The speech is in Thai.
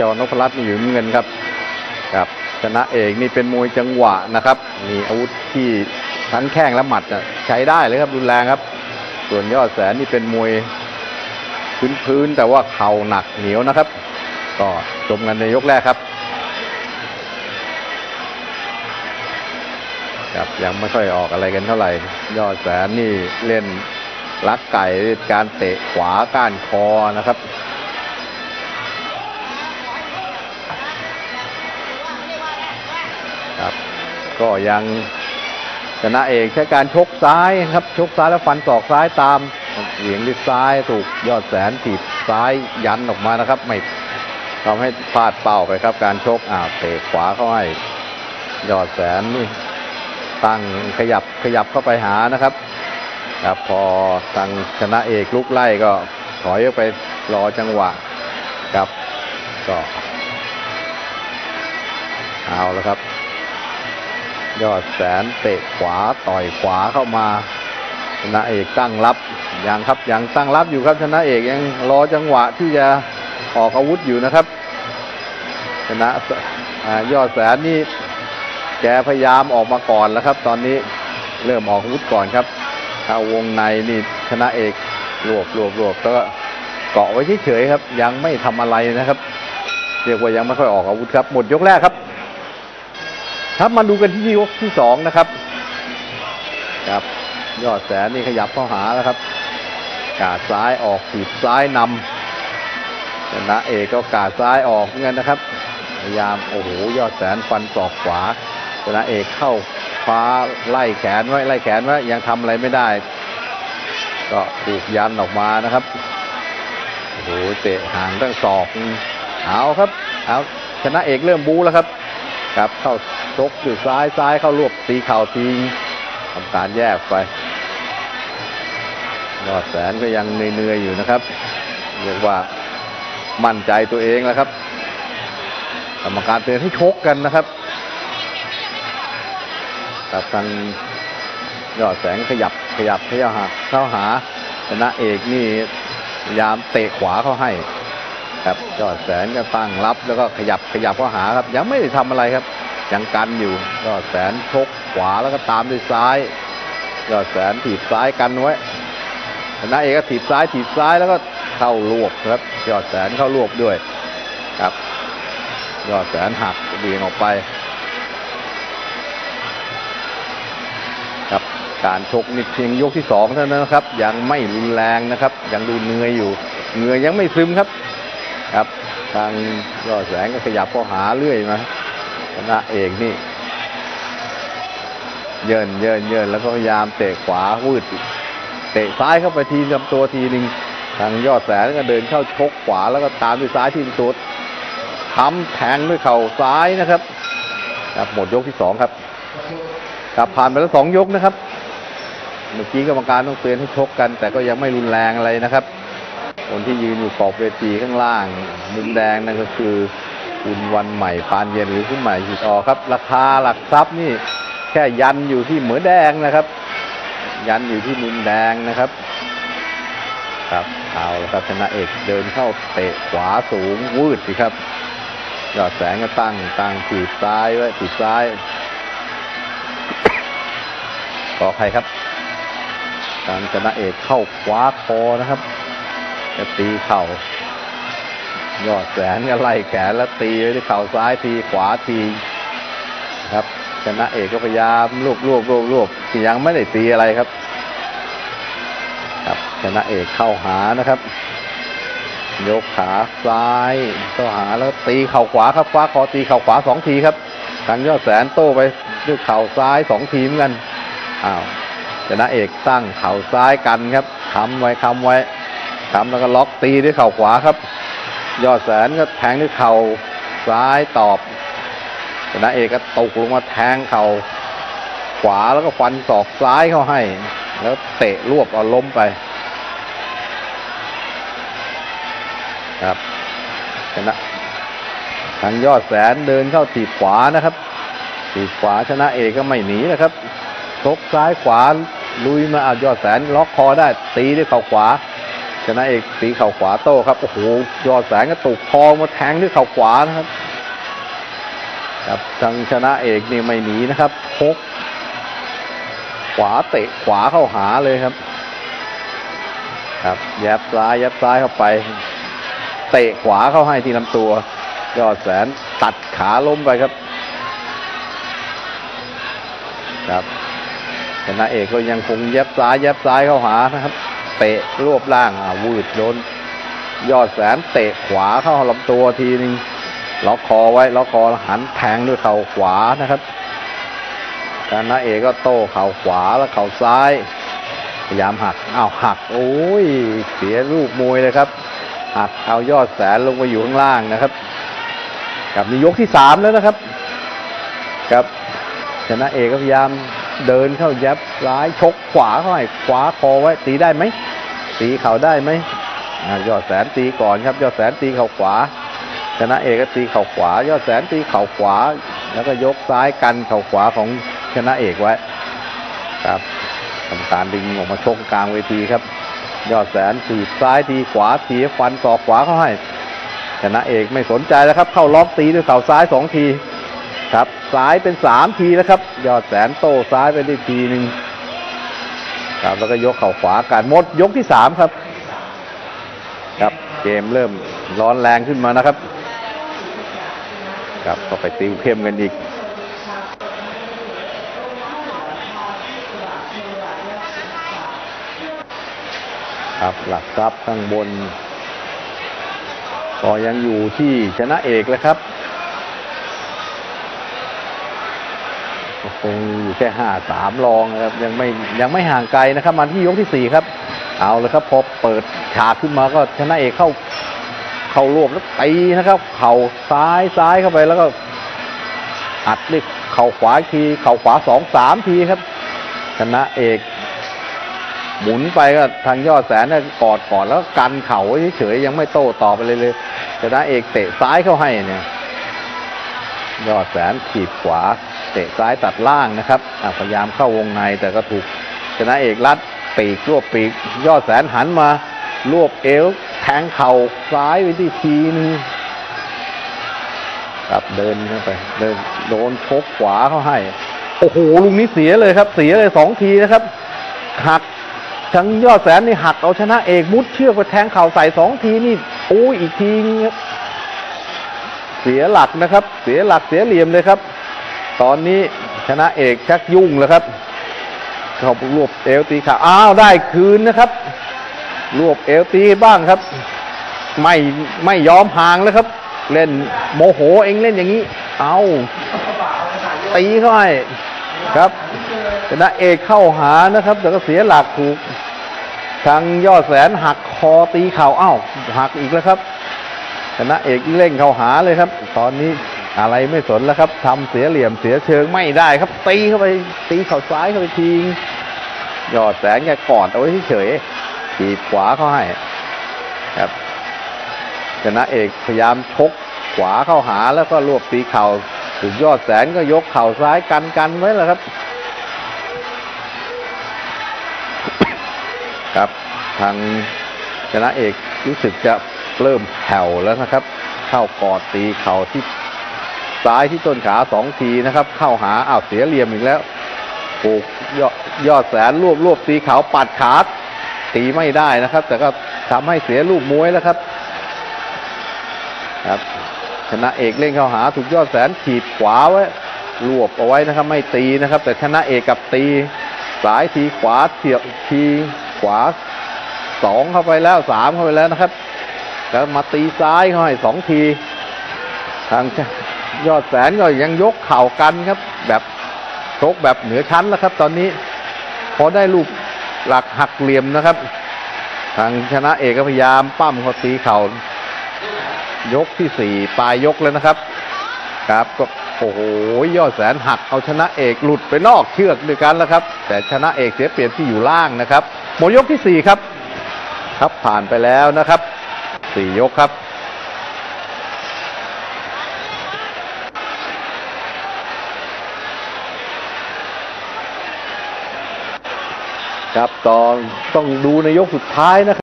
จอนพรัตน์นี่อยู่เงินครับครับชนะเอกนี่เป็นมวยจังหวะนะครับ มีอาวุธที่ทั้งแข้งและหมัดใช้ได้เลยครับรุนแรงครับ ส่วนยอดแสนนี่เป็นมวยพื้นๆแต่ว่าเข่าหนักเหนียวนะครับ ก็ชมกันในยกแรกครับครับยังไม่ค่อยออกอะไรกันเท่าไหร่ ยอดแสนนี่เล่นลักไก่การเตะขวาก้านคอนะครับ ก็ยังชนะเอกใช้การชกซ้ายครับ ชกซ้ายแล้วฟันศอกซ้ายตามเหวียงด้วยซ้ายถูกยอดแสนถีบซ้ายยันออกมานะครับ ไม่ทำให้พลาดเป้าไปครับ การชกอ่าวเตะขวาเข้าให้ยอดแสนนี่ตั้งขยับขยับเข้าไปหานะครับครับพอทางชนะเอกลุกไล่ก็ถอยออกไปรอจังหวะครับก็เอาแล้วครับ ยอดแสนเตะขวาต่อยขวาเข้ามาชนะเอกตั้งรับยังครับยังตั้งรับอยู่ครับชนะเอกยังรอจังหวะที่จะออกอาวุธอยู่นะครับ ชนะอ่ายอดแสนนี่แกพยายามออกมาก่อนแล้วครับ ตอนนี้เริ่มออกอาวุธก่อนครับถ้าวงในนี่ชนะเอกรวบรวบรวบแล้วก็เกาะไว้เฉยๆครับ ยังไม่ทำอะไรนะครับเรียกว่ายังไม่ค่อยออกอาวุธครับ หมดยกแรกครับ ครับมาดูกันที่ยกที่สองนะครับ ครับ ยอดแสนนี่ขยับเข้าหาแล้วครับ กาดซ้ายออกถีบซ้ายนำชนะเอกก็กาดซ้ายออกเหมือนกันนะครับ พยายามโอ้โหยอดแสนฟันศอกขวาชนะเอกเข้าฟ้าไล่แขนไว้ไล่แขนไว้ยังทำอะไรไม่ได้ ก็ถูกยันออกมานะครับโอ้โหเตะห่างตั้งศอกเอาครับเอาชนะเอกเริ่มบูแล้วครับ ครับเข้า ชกด้วยซ้ายซ้ายเข้ารวบตีเข่าทีทำการแยกไปยอดแสนก็ยังเหนื่อยๆอยู่นะครับเรียกว่ามั่นใจตัวเองแล้วครับกรรมการเตือนให้ชกกันนะครับกับทางยอดแสงขยับขยับขยับหาเข้าหาชนะเอกนี่พยายามเตะขวาเข้าให้ ครับยอดแสนก็ตั้งรับแล้วก็ขยับขยับเข้าหาครับ ยังไม่ได้ทำอะไรครับ ยังกันอยู่ยอดแสนชกขวาแล้วก็ตามด้วยซ้ายยอดแสนถีบซ้ายกันไว้ชนะเอกก็ถีบซ้ายถีบซ้ายแล้วก็เข้ารวบครับ ยอดแสนเข้ารวบด้วยครับ ยอดแสนหักเบี่ยงออกไป ครับการชกนี่เพียงยกที่สองเท่านั้นนะครับ ยังไม่รุนแรงนะครับ ยังดูเหนื่อยอยู่เหงื่อยังไม่ซึมครับ ครับ ทางยอดแสงก็ขยับเข้าหาเรื่อยมา นะเอกนี่ เยินเยินเยินแล้วก็พยายามเตะขวาวืดเตะซ้ายเข้าไปทีลำตัวทีหนึ่งทางยอดแสนก็เดินเข้าชกขวาแล้วก็ตามด้วยซ้ายที่ลำตัวค้ำแทงด้วยเข่าซ้ายนะครับครับหมดยกที่สองครับกลับผ่านไปแล้วสองยกนะครับ เมื่อกี้กรรมการต้องเตือนให้ชกกัน แต่ก็ยังไม่รุนแรงอะไรนะครับ คนที่ยืนอยู่ขอบเวทีข้างล่างมุมแดงนั่นก็คือ คุณวันใหม่ปานเย็นหรือคุณใหม่หิดออครับ ราคาหลักทรัพย์นี่แค่ยันอยู่ที่เหมือแดงนะครับ ยันอยู่ที่มุมแดงนะครับ ครับเอาละครับชนะเอกเดินเข้าเตะขวาสูงวืดสิครับยอดแสงก็ตั้งตั้งถีซ้ายไว้ถีซ้ายขอใครครับการชนะเอกเข้าขวาคอนะครับจะตีเข่า ยอดแสนก็ไล่แขนแล้วตีไว้ที่เข่าซ้ายทีขวาทีครับชนะเอกก็พยายามรวบรวบรวบรวบยังไม่ได้ตีอะไรครับ ครับชนะเอกเข้าหานะครับ ยกขาซ้ายเข้าหาแล้วตีเข่าขวาครับฟ้าคอตีเข่าขวาสองทีครับทางยอดแสนโต้ไปด้วยเข่าซ้ายสองทีเหมือนกันอ้าวชนะเอกตั้งเข่าซ้ายกันครับค้ำไว้ค้ำไว้ค้ำแล้วก็ล็อกตีด้วยเข่าขวาครับ ยอดแสนก็แทงด้วยเข่าซ้ายตอบชนะเอกก็ตกลงมาแทงเข่าขวาแล้วก็ฟันศอกซ้ายเข้าให้ แล้วเตะรวบเอาล้มไป ครับชนะทางยอดแสนเดินเข้าถีขวานะครับถีขวาชนะเอกก็ไม่หนีนะครับชกซ้ายขวาลุยมาเอายอดแสนล็อกคอได้ตีด้วยเข่าขวา ชนะเอกตีเข่าขวาโต้ครับโอ้โหยอดแสนก็ตุกทองมาแทงด้วยเข่าขวานะครับครับทางชนะเอกนี่ไม่หนีนะครับพกขวาเตะขวาเข้าหาเลยครับ ครับแยบซ้ายแยบซ้ายเข้าไป เตะขวาเข้าให้ที่ลำตัว ยอดแสนตัดขาล้มไปครับ ครับชนะเอกก็ยังคงแยบซ้ายแยบซ้ายเข้าหานะครับ เตะรวบล่างอ่าวืดโดนยอดแสนเตะขวาเข้าลำตัวทีนึงล็อกคอไว้ล็อกคอหันแทงด้วยเข่าขวานะครับชนะเอกก็โต้เข่าขวาแล้วเข่าซ้าย พยายามหักอ้าวหักโอ้ยเสียลูกมวยเลยครับหักเอายอดแสนลงไปอยู่ข้างล่างนะครับกับนี่ยกที่สามแล้วนะครับ ครับชนะเอกก็พยายาม เดินเข้ายับซ้ายชกขวาเข้าให้ขวาคอไว้ตีได้ไหมตีเข่าได้ไหมยอดแสนตีก่อนครับ ยอดแสนตีเข่าขวาชนะเอกก็ตีเข่าขวา ยอดแสนตีเข่าขวา แล้วก็ยกซ้ายกันเข่าขวาของชนะเอกไว้ ครับทำการดึงออกมาชกกลางเวทีครับ ยอดแสนถีบซ้ายทีขวาทีฟันศอกขวาเข้าให้ชนะเอกไม่สนใจแล้วครับ เข้าล็อกตีด้วยเข่าซ้ายสองที ครับซ้ายเป็นสามทีแล้วครับ ยอดแสนโตซ้ายไปได้ทีหนึ่งครับแล้วก็ยกเข่าขวากันหมดยกที่สามครับ ครับเกมเริ่มร้อนแรงขึ้นมานะครับ ครับก็ไปติวเข้มกันอีกครับหลักทรัพย์ข้างบน ก็ยังอยู่ที่ชนะเอกแล้วครับ ก็คงอยู่แค่ห้าสามรองนะครับยังไม่ยังไม่ห่างไกลนะครับ มาที่ยกที่สี่ครับ เอาเลยครับพอเปิดฉากขึ้นมาก็ชนะเอกเข้า เข้ารวบแล้วตีนะครับ เข่าซ้ายซ้ายเข้าไปแล้วก็อัดด้วยเข่าขวาที เข่าขวาสองสามทีครับ ชนะเอกหมุนไปก็ทางยอดแสนเนี่ยกอดก่อนแล้วกันเข่าเฉยๆยังไม่โต้ต่อไปเลยเลยชนะเอกเตะซ้ายเข้าให้เนี่ย ยอดแสนขีดขวา ตะซ้ายตัดล่างนะครับพยายามเข้าวงในแต่ก็ถูกชนะเอกรัดปีกรวบปีกยอดแสนหันมารวบเอวแทงเข่าซ้ายไปที่ทีนึงครับเดินเข้าไปเดินโดนชกขวาเข้าให้ โอ้โหลุงนี้เสียเลยครับ เสียเลยสองทีนะครับ หักทั้งยอดแสนนี่หักเอาชนะเอกมุดเชือกไปแทงเข่าใส่สองทีนี่โอ้ยอีกทีเสียหลักนะครับ เสียหลักเสียเหลี่ยมเลยครับ ตอนนี้ชนะเอกชักยุ่งแล้วครับเขารวบเอวตีขาอ้าวได้คืนนะครับ รวบเอวตีบ้างครับ ไม่ไม่ยอมห่างแล้วครับ เล่นโมโหเองเล่นอย่างนี้ เอาตีเข้าให้ครับชนะเอกเข้าหานะครับ แต่ก็เสียหลักถูกทางยอดแสนหักคอตีเข่าอ้าวหักอีกแล้วครับชนะเอกเร่งเข้าหาเลยครับ ตอนนี้ อะไรไม่สนแล้วครับทำเสียเหลี่ยมเสียเชิงไม่ได้ครับ ตีเข้าไปตีเข่าซ้ายเข้าไปทีงยอดแสนแกกอดเอาไว้เฉยขีดขวาเข้าให้ครับชนะเอกพยายามชกขวาเข้าหาแล้วก็รวบตีเข่าถูกยอดแสนก็ยกเข่าซ้ายกันกันไว้แล้วครับ ครับทางชนะเอกรู้สึกจะเริ่มแผ่วแล้วนะครับ เข้ากอดตีเข่าที่ ซ้ายที่ต้นขาสองทีนะครับ เข้าหาอ้าวเสียเหลี่ยมอีกแล้วปลูกยอดยอดแสนรวบรวบตีขาวปัดขาตีไม่ได้นะครับ แต่ก็ทำให้เสียลูกมวยแล้วครับ ครับชนะเอกเล่นเข้าหาถูกยอดแสนขีดขวาไว้รวบเอาไว้นะครับ ไม่ตีนะครับ แต่ชนะเอกกับตีสายทีขวาเสียบทีขวาสองเข้าไปแล้วสามเข้าไปแล้วนะครับ แล้วมาตีซ้ายเขาให้สองที ทาง ยอดแสนก็ยังยกเข่ากันครับ แบบชกแบบเหนือชั้นแล้วครับ ตอนนี้พอได้ลูกหลักหักเหลี่ยมนะครับ ทางชนะเอกก็พยายามปั้มเขาตีเข่ายกที่สี่ปลายยกแล้วนะครับ ครับก็โอ้โหยอดแสนหักเอาชนะเอกหลุดไปนอกเชือกด้วยกันแล้วครับ แต่ชนะเอกเสียเปรียบที่อยู่ล่างนะครับหมดยกที่สี่ครับ ครับผ่านไปแล้วนะครับสี่ยกครับ ครับตอนต้องดูในยกสุดท้ายนะครับ